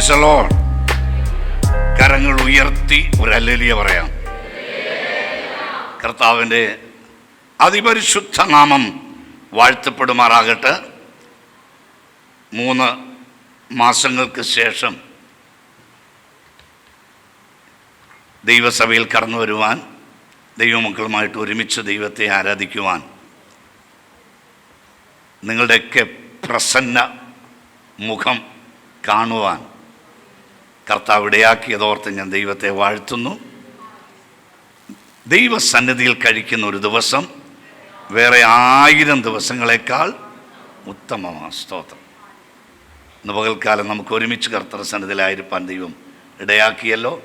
Price loan കരങ്ങൾ ഉയർത്തി ഒരു അല്ലലിയ പറയാം. കർത്താവിന്റെ അതിപരിശുദ്ധ നാമം വാഴ്ത്തപ്പെടുമാറാകട്ടെ. മൂന്ന് മാസങ്ങൾക്ക് ശേഷം ദൈവസഭയിൽ കടന്നു വരുവാൻ ദൈവമക്കളുമായിട്ട് ഒരുമിച്ച് ദൈവത്തെ ആരാധിക്കുവാൻ നിങ്ങളുടെയൊക്കെ പ്രസന്ന മുഖം കാണുവാൻ കർത്താവ് ഇടയാക്കിയതോർത്ത് ഞാൻ ദൈവത്തെ വാഴ്ത്തുന്നു. ദൈവസന്നിധിയിൽ കഴിക്കുന്ന ഒരു ദിവസം വേറെ ആയിരം ദിവസങ്ങളെക്കാൾ ഉത്തമമാണ്. സ്തോത്രം. ഇന്ന് പകൽക്കാലം നമുക്ക് ഒരുമിച്ച് കർത്തർ സന്നിധിയിലായിരിക്കാൻ ദൈവം ഇടയാക്കിയല്ലോ.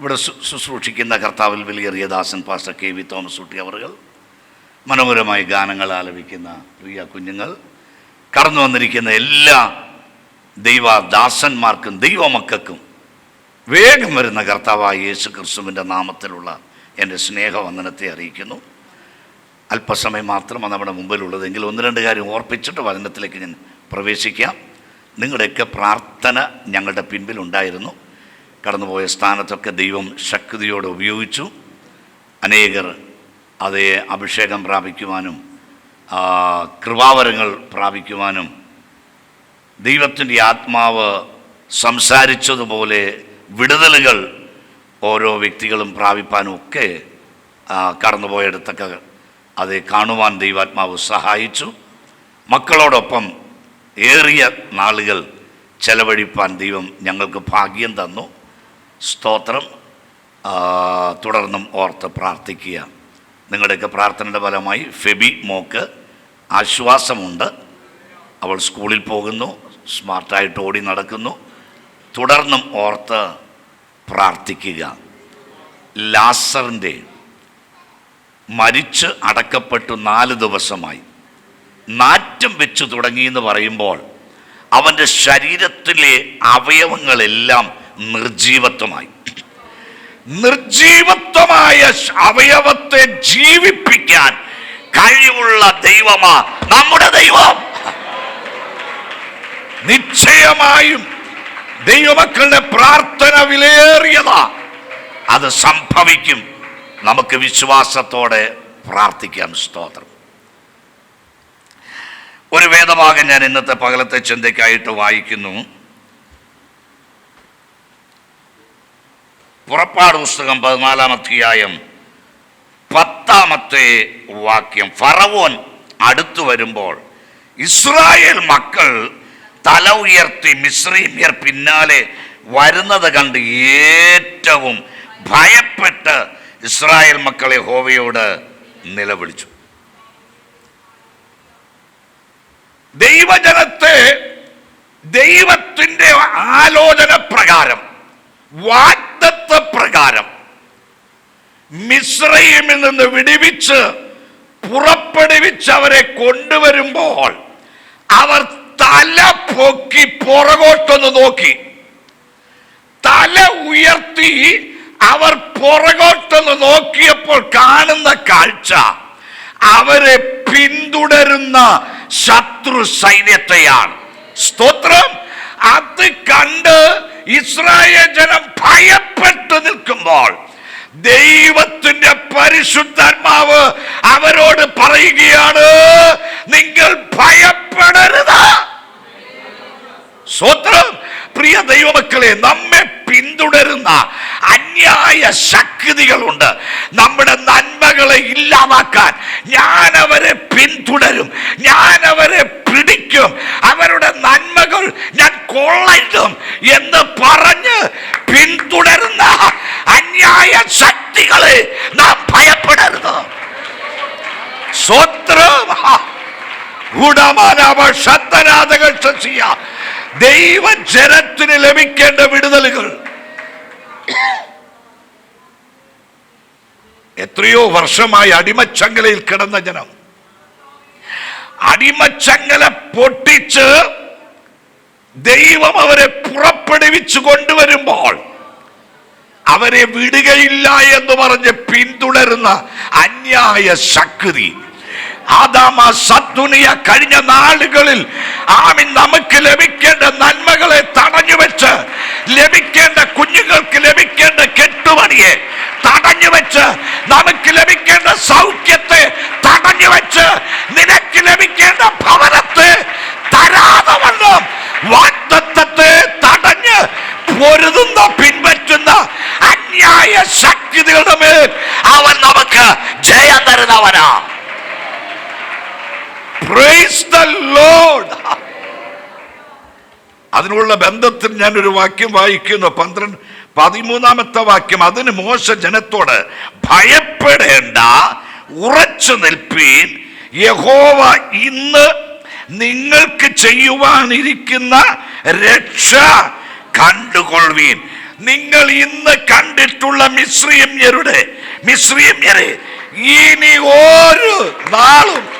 ഇവിടെ ശുശ്രൂഷിക്കുന്ന കർത്താവിൽ വലിയ ദാസൻ pastor K V Thomas Ooty അവറുകൾ മനോഹരമായി ഗാനങ്ങൾ ആലപിക്കുന്ന പ്രിയ കുഞ്ഞുങ്ങൾ കടന്നു വന്നിരിക്കുന്ന എല്ലാ ദൈവദാസന്മാർക്കും ദൈവമക്കൾക്കും വേഗം വരുന്ന കർത്താവായ യേശു ക്രിസ്തുവിന്റെ നാമത്തിലുള്ള എന്റെ സ്നേഹവന്ദനത്തെ അറിയിക്കുന്നു. അല്പസമയം മാത്രമാണ് നമ്മുടെ മുമ്പിലുള്ളതെങ്കിൽ ഒന്ന് രണ്ട് കാര്യം ഓർപ്പിച്ചിട്ട് വചനത്തിലേക്ക് ഞാൻ പ്രവേശിക്കാം. നിങ്ങളുടെയൊക്കെ പ്രാർത്ഥന ഞങ്ങളുടെ പിൻപിലുണ്ടായിരുന്നു. കടന്നുപോയ സ്ഥാനത്തൊക്കെ ദൈവം ശക്തിയോടെ ഉപയോഗിച്ചു. അനേകർ അതേ അഭിഷേകം പ്രാപിക്കുവാനും കൃപാവരങ്ങൾ പ്രാപിക്കുവാനും ദൈവത്തിന്റെ ആത്മാവ് സംസാരിച്ചതുപോലെ വിടുതലുകൾ ഓരോ വ്യക്തികളും പ്രാപിപ്പാനും ഒക്കെ കടന്നുപോയിടത്തൊക്കെ അത് കാണുവാൻ ദൈവാത്മാവ് സഹായിച്ചു. മക്കളോടൊപ്പം ഏറിയ നാളുകൾ ചെലവഴിപ്പാൻ ദൈവം ഞങ്ങൾക്ക് ഭാഗ്യം തന്നു. സ്തോത്രം. തുടർന്നും ഓർത്ത് പ്രാർത്ഥിക്കുക. നിങ്ങളുടെയൊക്കെ പ്രാർത്ഥനയുടെ ഫലമായി ഫെബി മോക്ക് ആശ്വാസമുണ്ട്. അവൾ സ്കൂളിൽ പോകുന്നു സ്മാർട്ടായിട്ട് ഓടി നടക്കുന്നു. തുടർന്നും ഓർത്ത് പ്രാർത്ഥിക്കുക. ലാസറിന്റെ മരിച്ച് അടക്കപ്പെട്ടു നാല് ദിവസമായി. നാറ്റം വെച്ച് തുടങ്ങിയെന്ന് പറയുമ്പോൾ അവന്റെ ശരീരത്തിലെ അവയവങ്ങളെല്ലാം നിർജീവത്വമായി. നിർജീവത്വമായ അവയവത്തെ ജീവിപ്പിക്കാൻ കഴിവുള്ള ദൈവമാ നമ്മുടെ ദൈവം. നിശ്ചയമായും ദൈവമക്കളുടെ പ്രാർത്ഥന വിലയേറിയതാ. അത് സംഭവിക്കും. നമുക്ക് വിശ്വാസത്തോടെ പ്രാർത്ഥിക്കാം. സ്തോത്രം. ഒരു വേദഭാഗം ഞാൻ ഇന്നത്തെ പകലത്തെ ചിന്തയ്ക്കായിട്ട് വായിക്കുന്നു. പുറപ്പാട് പുസ്തകം പതിനാലാം അധ്യായം പത്താമത്തെ വാക്യം. ഫറവോൻ അടുത്തു വരുമ്പോൾ ഇസ്രായേൽ മക്കൾ തല ഉയർത്തി മിശ്രീമ്യർ പിന്നാലെ വരുന്നത് കണ്ട് ഏറ്റവും ഭയപ്പെട്ട് ഇസ്രായേൽ മക്കളെ ഹോവയോട് നിലവിളിച്ചു. ദൈവജനത്തെ ദൈവത്തിന്റെ ആലോചന പ്രകാരം വാഗ്ദത്ത പ്രകാരം മിശ്രയിമിൽ നിന്ന് വിടിവിച്ച് പുറപ്പെടുവിച്ച് അവരെ കൊണ്ടുവരുമ്പോൾ അവർ തല പൊക്കി പുറകോട്ടൊന്ന് നോക്കി. തല ഉയർത്തി അവർ പുറകോട്ടൊന്ന് നോക്കിയപ്പോൾ കാണുന്ന കാഴ്ച അവരെ പിന്തുടരുന്ന ശത്രു സൈന്യത്തെയാണ്. സ്തോത്രം. അത് കണ്ട് ഇസ്രായേൽ ജനം ഭയപ്പെട്ടു നിൽക്കുമ്പോൾ ദൈവത്തിന്റെ പരിശുദ്ധാത്മാവ് അവരോട് പറയുകയാണ് നിങ്ങൾ ഭയപ്പെടരുത്. സ്വത്രം പ്രിയ ദൈവമക്കളെ നമ്മെ പിന്തുടരുന്ന അന്യായ ശക്തികളുണ്ട്. നമ്മുടെ നന്മകളെ ഇല്ലാതാക്കാൻ ഞാൻ അവരെ പിന്തുടരും ഞാൻ അവരെ പിടിക്കും അവരുടെ നന്മകൾ ഞാൻ കൊള്ളയിടും എന്ന് പറഞ്ഞ് പിന്തുടരുന്ന അന്യായ ശക്തികളെ നാം ഭയപ്പെടരുത്. സ്വത്രം ഗുണമാനാവ ശബ്ദനാഥകൾ ശശിയ ദൈവജനത്തിന് ലഭിക്കേണ്ട വിടുതലുകൾ. എത്രയോ വർഷമായി അടിമച്ചങ്ങലയിൽ കിടന്ന ജനം. അടിമച്ചങ്ങല പൊട്ടിച്ച് ദൈവം അവരെ പുറപ്പെടുവിച്ചു കൊണ്ടുവരുമ്പോൾ അവരെ വിടുകയില്ല എന്ന് പറഞ്ഞ് പിന്തുടരുന്ന അന്യായ ശക്തി കഴിഞ്ഞ നാളുകളിൽ ആമിൻ നമുക്ക് ലഭിക്കേണ്ട നന്മകളെ തടഞ്ഞു വെച്ച് ലഭിക്കേണ്ട കുഞ്ഞുങ്ങൾക്ക് ലഭിക്കേണ്ട കെട്ടുപണിയെ തടഞ്ഞു വെച്ച് നമുക്ക് ലഭിക്കേണ്ട സൗഖ്യത്തെ തടഞ്ഞു വെച്ച് നിനക്ക് ലഭിക്കേണ്ട ഭവനത്തെ തരാതെ വണ്ണം വാഗ്ദത്തത്തെ തടഞ്ഞ് പൊരുതുന്ന പിൻപറ്റുന്ന അന്യായ ശക്തികളുടെ മേൽ അവൻ നമുക്ക് ജയം തരുന്നവനാ Praise the Lord. അതിനുള്ള ബന്ധത്തിൽ ഞാൻ ഒരു വാക്യം വായിക്കുന്നു. പന്ത്രണ്ട് പതിമൂന്നാമത്തെ വാക്യം. അതിന് മോശ ജനത്തോട് ഭയപ്പെടേണ്ട ഉറച്ചു നിൽപ്പീൻ. യഹോവ ഇന്ന് നിങ്ങൾക്ക് ചെയ്യുവാനിരിക്കുന്ന രക്ഷ കണ്ടുകൊള്ളുവീൻ. നിങ്ങൾ ഇന്ന് കണ്ടിട്ടുള്ള മിശ്രീമ്യരുടെ മിശ്രീമ്യരെ ഇനി ഒരു നാളും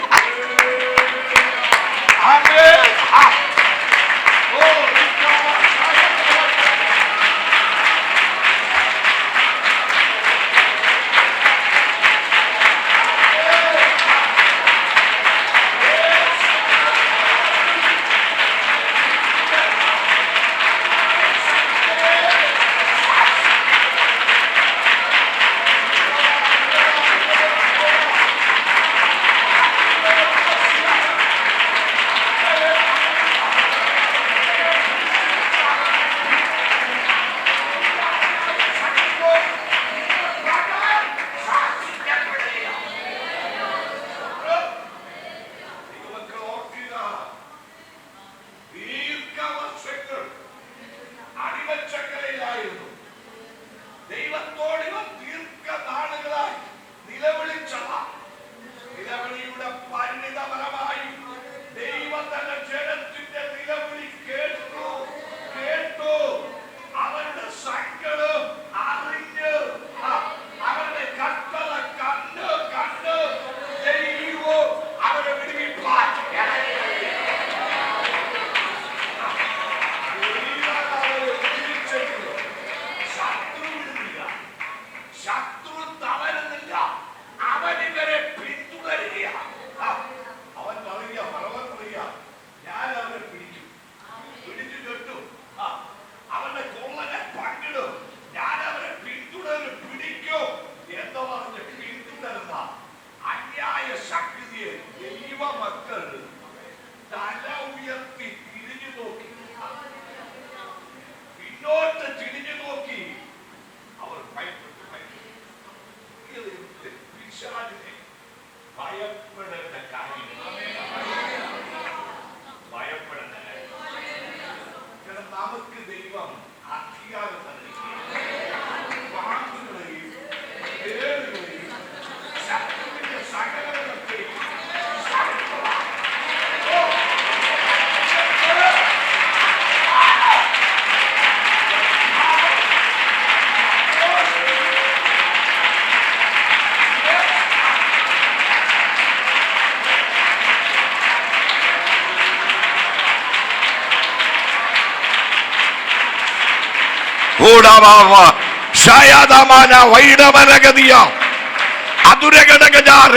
ഭയപ്പെടേണ്ട കാര്യം ഭയപ്പെടേണ്ട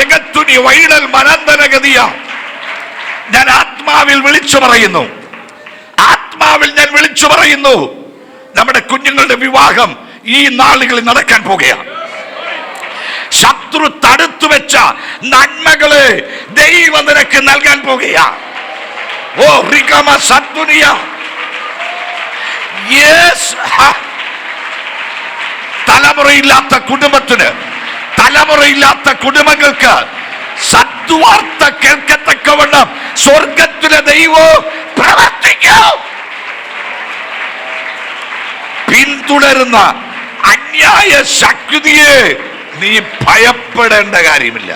രഗത്തുനി ഞാൻ ആത്മാവിൽ വിളിച്ചു പറയുന്നു. ആത്മാവിൽ ഞാൻ വിളിച്ചു പറയുന്നു. നമ്മുടെ കുഞ്ഞുങ്ങളുടെ വിവാഹം ഈ നാളുകളിൽ നടക്കാൻ പോകുകയാണ് ശത്രു തടുത്തു വെച്ച നന്മകളെ ദൈവം നിനക്ക് നൽകാൻ പോകുകയാണ് ഓ യെസ് തലമുറയില്ലാത്ത കുടുംബത്തിന് തലമുറയില്ലാത്ത കുടുംബങ്ങൾക്ക് സദ്വാർത്ത കേൾക്കത്തക്കവണ്ണം സ്വർഗത്തിലെ ദൈവം പ്രവർത്തിക്കും. പിന്തുടരുന്ന അന്യായ ശക്തിയെ നീ ഭയപ്പെടേണ്ട കാര്യമില്ല.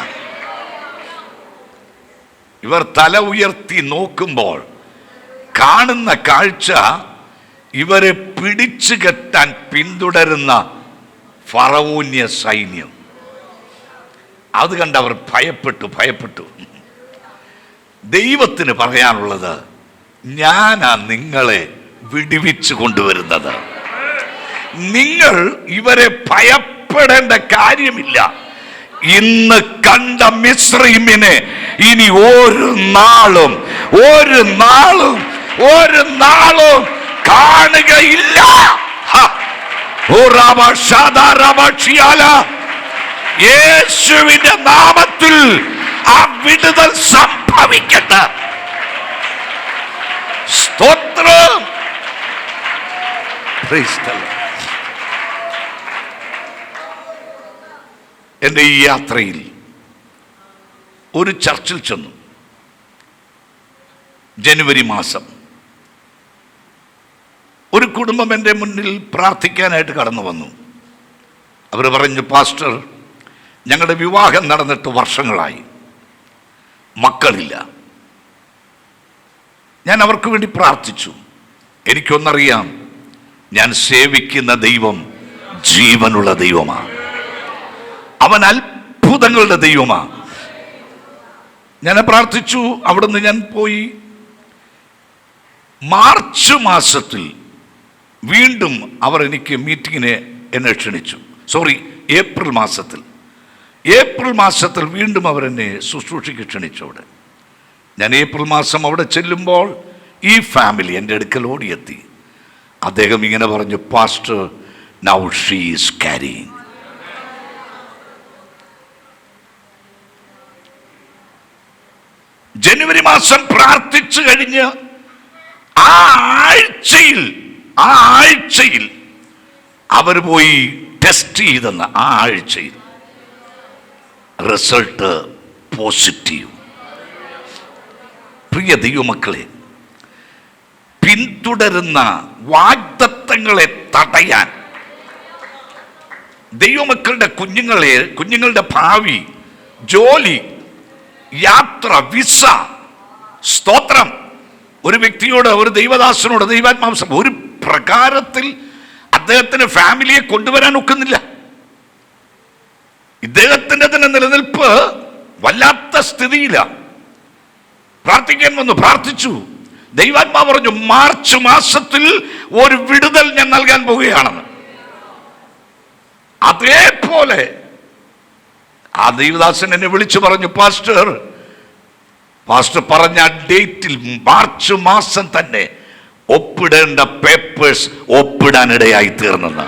ഇവർ തല ഉയർത്തി നോക്കുമ്പോൾ കാണുന്ന കാഴ്ച ഇവരെ പിടിച്ചു കെട്ടാൻ പിന്തുടരുന്ന ഫറവൂന്യ സൈന്യം. അത് കണ്ട് അവർ ഭയപ്പെട്ടു ഭയപ്പെട്ടു. ദൈവത്തിന് പറയാനുള്ളത് ഞാനാ നിങ്ങളെ വിടിവിച്ചു കൊണ്ടുവരുന്നത്. നിങ്ങൾ ഇവരെ ഭയപ്പെടേണ്ട കാര്യമില്ല. ഇന്ന് കണ്ട മിശ്രീമിനെ ഇനി ഒരു നാളും ഒരു നാളും ഒരു നാളും കാണുകയില്ല. യേശുവിന്റെ നാമത്തിൽ ആ വിടുതൽ സംഭവിക്കട്ടെ. സ്തോത്രം. എന്റെ. ഈ യാത്രയിൽ ഒരു ചർച്ചിൽ ചെന്നു. ജനുവരി മാസം. ഒരു കുടുംബം എന്റെ മുന്നിൽ പ്രാർത്ഥിക്കാനായിട്ട് കടന്നു വന്നു. അവർ പറഞ്ഞു പാസ്റ്റർ ഞങ്ങളുടെ വിവാഹം നടന്നിട്ട് വർഷങ്ങളായി. മക്കളില്ല. ഞാൻ അവർക്ക് വേണ്ടി പ്രാർത്ഥിച്ചു. എനിക്കൊന്നറിയാം ഞാൻ സേവിക്കുന്ന ദൈവം ജീവനുള്ള ദൈവമാണ് അവൻ അത്ഭുതങ്ങളുടെ ദൈവമാണ് ഞാൻ പ്രാർത്ഥിച്ചു. അവിടുന്ന് ഞാൻ പോയി. മാർച്ച് മാസത്തിൽ വീണ്ടും അവർ എനിക്ക് മീറ്റിങ്ങിന് എന്നെ ക്ഷണിച്ചു. സോറി ഏപ്രിൽ മാസത്തിൽ. ഏപ്രിൽ മാസത്തിൽ വീണ്ടും അവരെന്നെ ശുശ്രൂഷയ്ക്ക് ക്ഷണിച്ചു അവിടെ. ഞാൻ ഏപ്രിൽ മാസം അവിടെ ചെല്ലുമ്പോൾ ഈ ഫാമിലി എന്റെ അടുക്കൽ ഓടിയെത്തി. അദ്ദേഹം ഇങ്ങനെ പറഞ്ഞു pastor now she's is carrying ജനുവരി മാസം പ്രാർത്ഥിച്ചു കഴിഞ്ഞ് ആ ആഴ്ചയിൽ ആ ആഴ്ചയിൽ അവർ പോയി ടെസ്റ്റ് ചെയ്തെന്ന് ആ ആഴ്ചയിൽ റിസൾട്ട് പോസിറ്റീവ് പ്രിയ ദൈവമക്കളെ പിന്തുടരുന്ന വാഗ്ദത്തങ്ങളെ തടയാൻ ദൈവമക്കളുടെ കുഞ്ഞുങ്ങളെ കുഞ്ഞുങ്ങളുടെ ഭാവി ജോലി യാത്ര വിസ സ്തോത്രം. ഒരു വ്യക്തിയോട് ഒരു ദൈവദാസനോട് ദൈവാത്മാംസം ഒരു പ്രകാരത്തിൽ അദ്ദേഹത്തിന് ഫാമിലിയെ കൊണ്ടുവരാൻ ഒക്കുന്നില്ല. ഇദ്ദേഹത്തിന്റെ തന്നെ നിലനിൽപ്പ് വല്ലാത്ത സ്ഥിതിയിലാണ് പ്രാർത്ഥിക്കാൻ വന്നു പ്രാർത്ഥിച്ചു. ദൈവാത്മാ പറഞ്ഞു മാർച്ച് മാസത്തിൽ ഒരു വിടുതൽ ഞാൻ നൽകാൻ പോവുകയാണെന്ന്. അതേപോലെ ആ ദൈവദാസൻ എന്നെ വിളിച്ചു പറഞ്ഞു പാസ്റ്റർ പാസ്റ്റർ പറഞ്ഞ ഡേറ്റിൽ മാർച്ച് മാസം തന്നെ ഒപ്പിടേണ്ട പേപ്പേഴ്സ് ഒപ്പിടാനിടയായി തീർന്നെന്ന്.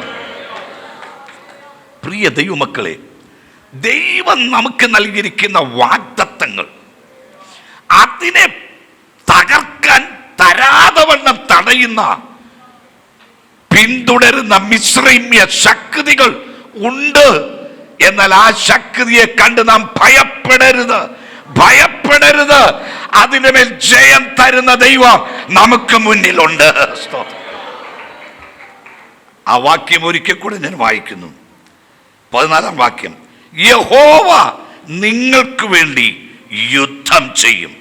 പ്രിയ ദൈവമക്കളെ ദൈവം നമുക്ക് നൽകിയിരിക്കുന്ന വാഗ്ദത്തങ്ങൾ അതിനെ തകർക്കാൻ തരാതെ വണ്ണം തടയുന്ന പിന്തുടരുന്ന മിശ്രമ്യ ശക്തികൾ ഉണ്ട്. എന്നാൽ ആ ശക്തിയെ കണ്ട് നാം ഭയപ്പെടരുത് ഭയപ്പെടരുത്. അതിന്റെ മേൽ ജയം തരുന്ന ദൈവം നമുക്ക് മുന്നിലുണ്ട്. ആ വാക്യം ഒരിക്കൽ കൂടെ ഞാൻ വായിക്കുന്നു. പതിനാലാം വാക്യം. യഹോവ നിങ്ങൾക്ക് വേണ്ടി യുദ്ധം ചെയ്യും.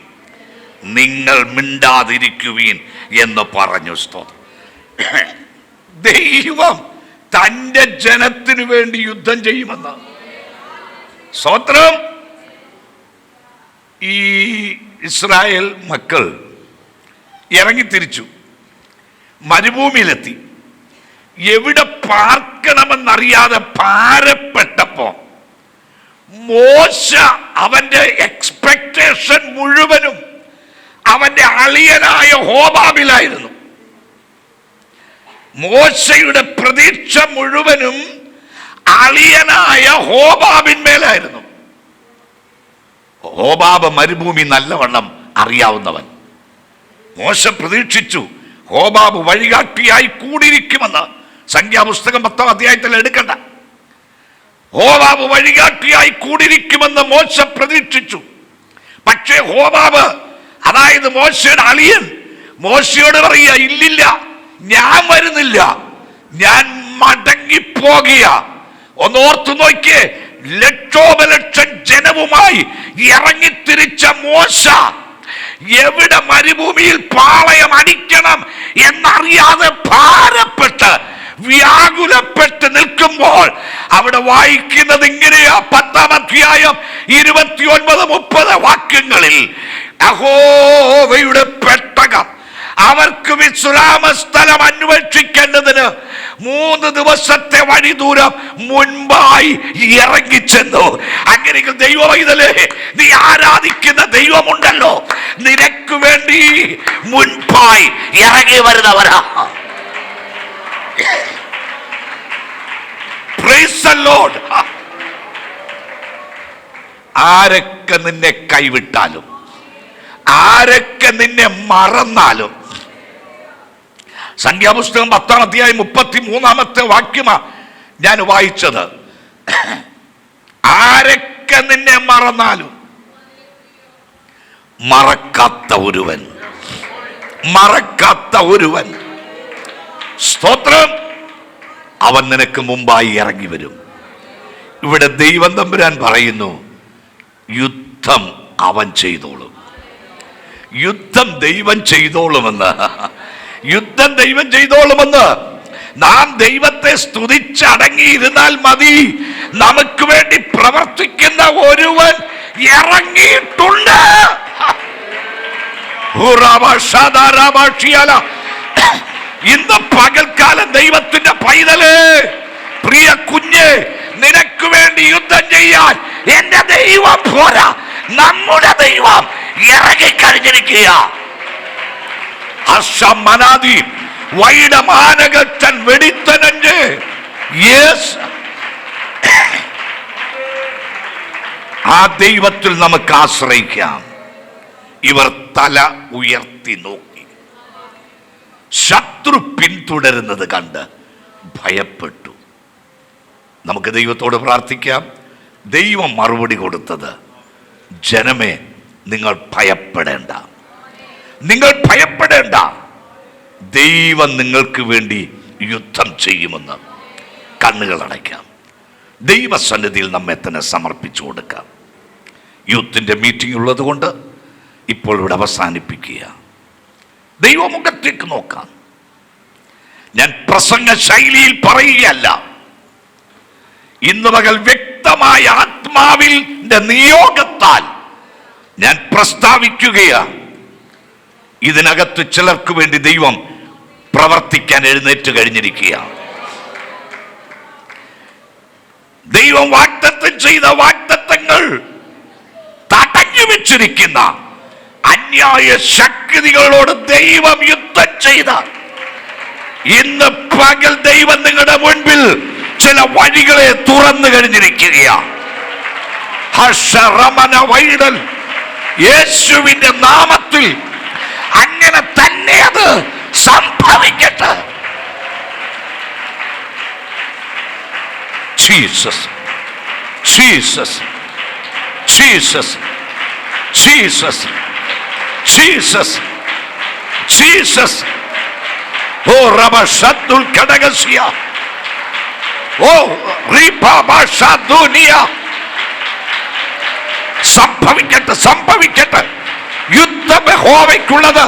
നിങ്ങൾ മിണ്ടാതിരിക്കുവീൻ എന്ന് പറഞ്ഞു. സ്തോത്രം. ദൈവം തന്റെ ജനത്തിനു വേണ്ടി യുദ്ധം ചെയ്യുമെന്ന് സ്തോത്രം. ഈ ഇസ്രായേൽ മക്കൾ ഇറങ്ങിത്തിരിച്ചു. മരുഭൂമിയിലെത്തി. എവിടെ പാർക്കണമെന്നറിയാതെ പാരപ്പെട്ടപ്പോ മോശ അവന്റെ എക്സ്പെക്ടേഷൻ മുഴുവനും അവന്റെ അളിയനായ ഹോബാബിലായിരുന്നു. മോശയുടെ പ്രതീക്ഷ മുഴുവനും അളിയനായ ഹോബാബിന്മേലായിരുന്നു. ഹോബാബ് മരുഭൂമി നല്ലവണ്ണം അറിയാവുന്നവൻ. മോശം പ്രതീക്ഷിച്ചു. ഹോബാബ് വഴികാട്ടിയായി കൂടിയിരിക്കുമെന്ന് സംഖ്യാപുസ്തകം പത്താം അധ്യായത്തിൽ എടുക്കണ്ട. ഹോബാബ് വഴികാട്ടിയായി കൂടിയിരിക്കുമെന്ന് മോശ പ്രതീക്ഷിച്ചു. പക്ഷേ ഹോബാബ് അതായത് മോശയുടെ അളിയൻ മോശയോട് പറയുക ഇല്ലില്ല ഞാൻ വരുന്നില്ല. ഞാൻ മടങ്ങിപ്പോകിയ. ഒന്നോർത്തു നോക്കിയേ ലക്ഷോപലക്ഷം ജനവുമായി ഇറങ്ങിത്തിരിച്ച മോശ എവിടെ മരുഭൂമിയിൽ പാളയം അടിക്കണം എന്നറിയാതെ ഭാരപ്പെട്ട് വ്യാകുലപ്പെട്ട് നിൽക്കുമ്പോൾ അവിടെ വായിക്കുന്നത് ഇങ്ങനെയാ. പത്താം അധ്യായം ഇരുപത്തിയൊൻപത് മുപ്പത് വാക്യങ്ങളിൽ അഹോവയുടെ പെട്ടകം അവർക്ക് വിശ്രാമ സ്ഥലം അന്വേഷിക്കേണ്ടതിന് മൂന്ന് ദിവസത്തെ വഴി ദൂരം മുൻപായി ഇറങ്ങിച്ചെന്നു. അങ്ങനെ ഇതല്ലേ? നീ ആരാധിക്കുന്ന ദൈവമുണ്ടല്ലോ. നിനക്ക് വേണ്ടി മുൻപായി ഇറങ്ങി വരുന്നവരാ. ആരൊക്കെ നിന്നെ കൈവിട്ടാലും? ആരൊക്കെ നിന്നെ മറന്നാലും? സംഖ്യാപുസ്തകം പത്താം അധ്യായം മുപ്പത്തി മൂന്നാമത്തെ വാക്യമാ ഞാൻ വായിച്ചത്. ആരൊക്കെ നിന്നെ മറന്നാലും? മറക്കാത്ത ഒരുവൻ. മറക്കാത്ത ഒരുവൻ. സ്തോത്രം. അവൻ നിനക്ക് മുമ്പായി ഇറങ്ങി വരും. ഇവിടെ ദൈവം തമ്പുരാൻ പറയുന്നു യുദ്ധം അവൻ ചെയ്തോളും. യുദ്ധം ദൈവം ചെയ്തോളുമെന്ന്. യുദ്ധം ദൈവം ചെയ്തോളുമെന്ന്. നാം ദൈവത്തെ സ്തുതിച്ചടങ്ങിയിരുന്നാൽ മതി. നമുക്ക് വേണ്ടി പ്രവർത്തിക്കുന്ന ഒരുവൻ ഇറങ്ങിയിട്ടുണ്ട്. ഇന്ന് പകൽക്കാലം ദൈവത്തിന്റെ പൈതൽ. പ്രിയ കുഞ്ഞ് നിനക്ക് വേണ്ടി യുദ്ധം ചെയ്യാൻ എന്റെ ദൈവം പോരാ. നമ്മുടെ ദൈവം ഇറങ്ങിക്കഴിഞ്ഞിരിക്കുക അസമനാദി വൈഡമാനകത്തൻ വെടിത്തനഞ്ച് യെസ്. ആ ദൈവത്തിൽ നമുക്ക് ആശ്രയിക്കാം. ഇവർ തല ഉയർത്തി നോക്കി. ശത്രു പിന്തുടരുന്നത് കണ്ട് ഭയപ്പെട്ടു. നമുക്ക് ദൈവത്തോട് പ്രാർത്ഥിക്കാം. ദൈവം മറുപടി കൊടുത്തത് ജനമേ നിങ്ങൾ ഭയപ്പെടേണ്ട. നിങ്ങൾ ഭയപ്പെടേണ്ട. ദൈവം നിങ്ങൾക്ക് വേണ്ടി യുദ്ധം ചെയ്യുമെന്ന് കണ്ണുകൾ അടയ്ക്കാം. ദൈവസന്നിധിയിൽ നമ്മെ തന്നെ സമർപ്പിച്ചു കൊടുക്കാം. യൂത്തിന്റെ മീറ്റിംഗ് ഉള്ളത് കൊണ്ട് ഇപ്പോൾ ഇവിടെ അവസാനിപ്പിക്കുക. ദൈവമുഖത്തേക്ക് നോക്കാം. ഞാൻ പ്രസംഗ ശൈലിയിൽ പറയുകയല്ല. ഇന്ന് പകൽ വ്യക്തമായ ആത്മാവിൽ നിയോഗത്താൽ ഞാൻ പ്രസ്താവിക്കുകയാണ്. ഇതിനകത്ത് ചിലർക്ക് വേണ്ടി ദൈവം പ്രവർത്തിക്കാൻ എഴുന്നേറ്റ് കഴിഞ്ഞിരിക്കുകയാണ്. ദൈവം വാഗ്ദത്തം ചെയ്ത വാഗ്ദത്തങ്ങൾ തടഞ്ഞു വെച്ചിരിക്കുന്ന അന്യായ ശക്തികളോട് ദൈവം യുദ്ധം ചെയ്ത. ഇന്ന് പകൽ ദൈവം നിങ്ങളുടെ മുൻപിൽ ചില വഴികളെ തുറന്നു കഴിഞ്ഞിരിക്കുകയാണ്. ഹർഷറമന വൈഡൽ യേശുവിന്റെ നാമത്തിൽ അങ്ങനെ തന്നെ അത് സംഭവിക്കട്ടെ. Jesus Jesus Jesus Jesus Jesus Jesus ഓ റബ ഷദ്ദുൽ ഘടകസ്യ ഓ റീപാബ ഷദ്ദുനിയ സംഭവിക്കട്ടെ സംഭവിക്കട്ടെ. യുദ്ധം ഹോവയ്ക്കുള്ളത്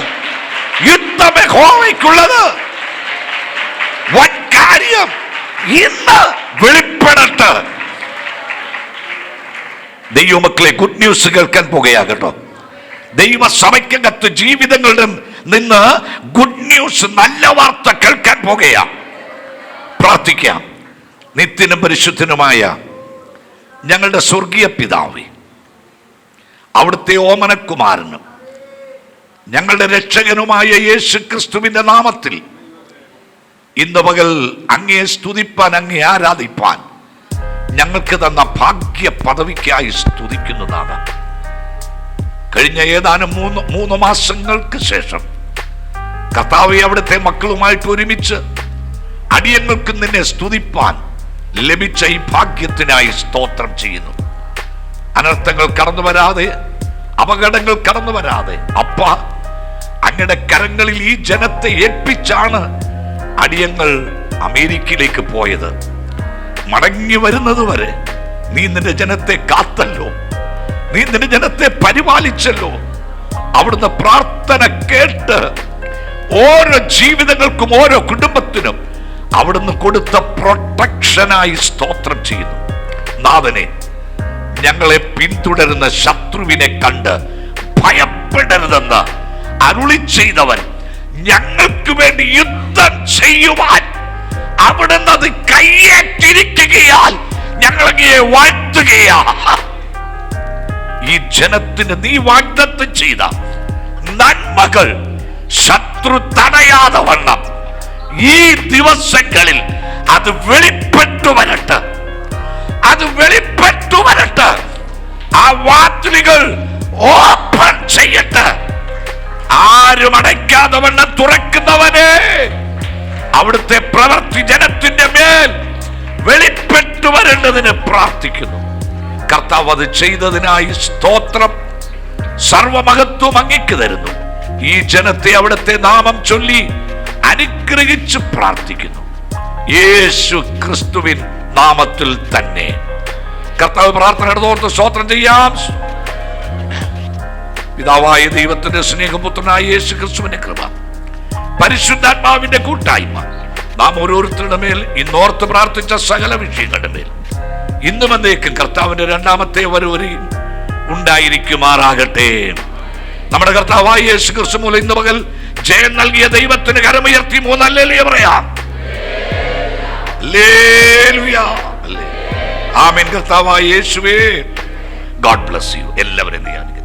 യുദ്ധം ഹോവയ്ക്കുള്ളത് വൻ കാര്യം ഇന്ന് വെളിപ്പെടട്ടെ. ദൈവമക്കളെ ഗുഡ് ന്യൂസ് കേൾക്കാൻ പോകുകയാകട്ടോ ദൈവസഭയ്ക്കകത്ത് ജീവിതങ്ങളുടെ നിന്ന് ഗുഡ് ന്യൂസ് നല്ല വാർത്ത കേൾക്കാൻ പോകുകയാ പ്രാർത്ഥിക്കാം. നിത്യനും പരിശുദ്ധനുമായ ഞങ്ങളുടെ സ്വർഗീയ പിതാവേ അവിടുത്തെ ഓമനക്കുമാരനും ഞങ്ങളുടെ രക്ഷകനുമായ യേശു ക്രിസ്തുവിന്റെ നാമത്തിൽ ഇന്ന് പകൽ അങ്ങയെ സ്തുതിപ്പാൻ അങ്ങയെ ആരാധിപ്പാൻ ഞങ്ങൾക്ക് തന്ന ഭാഗ്യ പദവിക്കായി സ്തുതിക്കുന്നതാണ്. കഴിഞ്ഞ ഏതാനും മൂന്ന് മൂന്ന് മാസങ്ങൾക്ക് ശേഷം കർത്താവ് അവിടുത്തെ മക്കളുമായിട്ട് ഒരുമിച്ച് അടിയങ്ങൾക്ക് നിന്നെ സ്തുതിപ്പാൻ ലഭിച്ച ഈ ഭാഗ്യത്തിനായി സ്തോത്രം ചെയ്യുന്നു. അനർത്ഥങ്ങൾ കടന്നു വരാതെ അപകടങ്ങൾ കടന്നു വരാതെ. അപ്പ അങ്ങയുടെ കരങ്ങളിൽ ഈ ജനത്തെ ഏൽപ്പിച്ചാണ് അടിയങ്ങൾ അമേരിക്കയിലേക്ക് പോയത്. മടങ്ങി വരുന്നത് വരെ നീ നിന്റെ ജനത്തെ കാത്തല്ലോ. നീ നിന്റെ ജനത്തെ പരിപാലിച്ചല്ലോ. അവിടുന്ന് പ്രാർത്ഥന കേട്ട് ഓരോ ജീവിതങ്ങൾക്കും ഓരോ കുടുംബത്തിനും അവിടുന്ന് കൊടുത്ത പ്രൊട്ടക്ഷനായി സ്തോത്രം ചെയ്യുന്നു. നാഥനെ ഞങ്ങളെ പിന്തുടരുന്ന ശത്രുവിനെ കണ്ട് ഭയപ്പെടരുതെന്ന് അരുളി ചെയ്തവൻ ഞങ്ങൾക്ക് വേണ്ടി യുദ്ധം ചെയ്യുവാൻ അവിടുന്ന് അത് കയ്യേറ്റിരിക്കുകയാൽ ഞങ്ങളെ വാഴ്ത്തുകയാ ഈ ജനത്തിന് നീ വാഗ്ദത്തം ചെയ്ത നന്മകൾ ശത്രു തടയാതെ വണ്ണം. ഈ ദിവസങ്ങളിൽ അത് വെളിപ്പെട്ടു വരട്ടെ. അത് വെളിപ്പെട്ടു വരട്ടെ ആ വാതിലുകൾ ഓപ്പൺ ചെയ്യട്ടെ. ആരും അടയ്ക്കാതെ വണ്ണം തുറക്കുന്നവനെ. അവിടുത്തെ പ്രവർത്തി ജനത്തിന്റെ മേൽ വെളിപ്പെട്ടു വരേണ്ടതിന് പ്രാർത്ഥിക്കുന്നു. കർത്താവ് അത് ചെയ്തതിനായി സ്തോത്രം സർവമഹത്വം അങ്ങിക്ക് തരുന്നു. ഈ ജനത്തെ അവിടുത്തെ നാമം ചൊല്ലി അനുഗ്രഹിച്ച് പ്രാർത്ഥിക്കുന്നു. യേശു ക്രിസ്തുവിൻ നാമത്തിൽ തന്നെ. കർത്താവ് പ്രാർത്ഥന എടുത്തോർത്ത് സ്തോത്രം ചെയ്യാം. പിതാവായ ദൈവത്തിന്റെ സ്നേഹപുത്രനായ യേശു ക്രിസ്തുവിന്റെ കൃപ പരിശുദ്ധാത്മാവിന്റെ കൂട്ടായ്മ നാം ഓരോരുത്തരുടെ മേൽ ഇന്നോർത്ത് പ്രാർത്ഥിച്ച സകല വിഷയങ്ങളുടെ മേൽ ഇന്നും എന്നേക്കും കർത്താവിന്റെ രണ്ടാമത്തെ വരവരെയും ഉണ്ടായിരിക്കുമാറാകട്ടെ. നമ്മുടെ കർത്താവായ യേശു ക്രിസ്തു മൂലം ഇന്ന് പകൽ ജയം നൽകിയ ദൈവത്തിന് കരമുയർത്തി മൂന്നല്ലേ പറയാം. ആമേൻ. കർത്താവായ യേശുവേ. ഗോഡ് ബ്ലസ് യു എല്ലാവരെയും ധ്യാനിക്കും.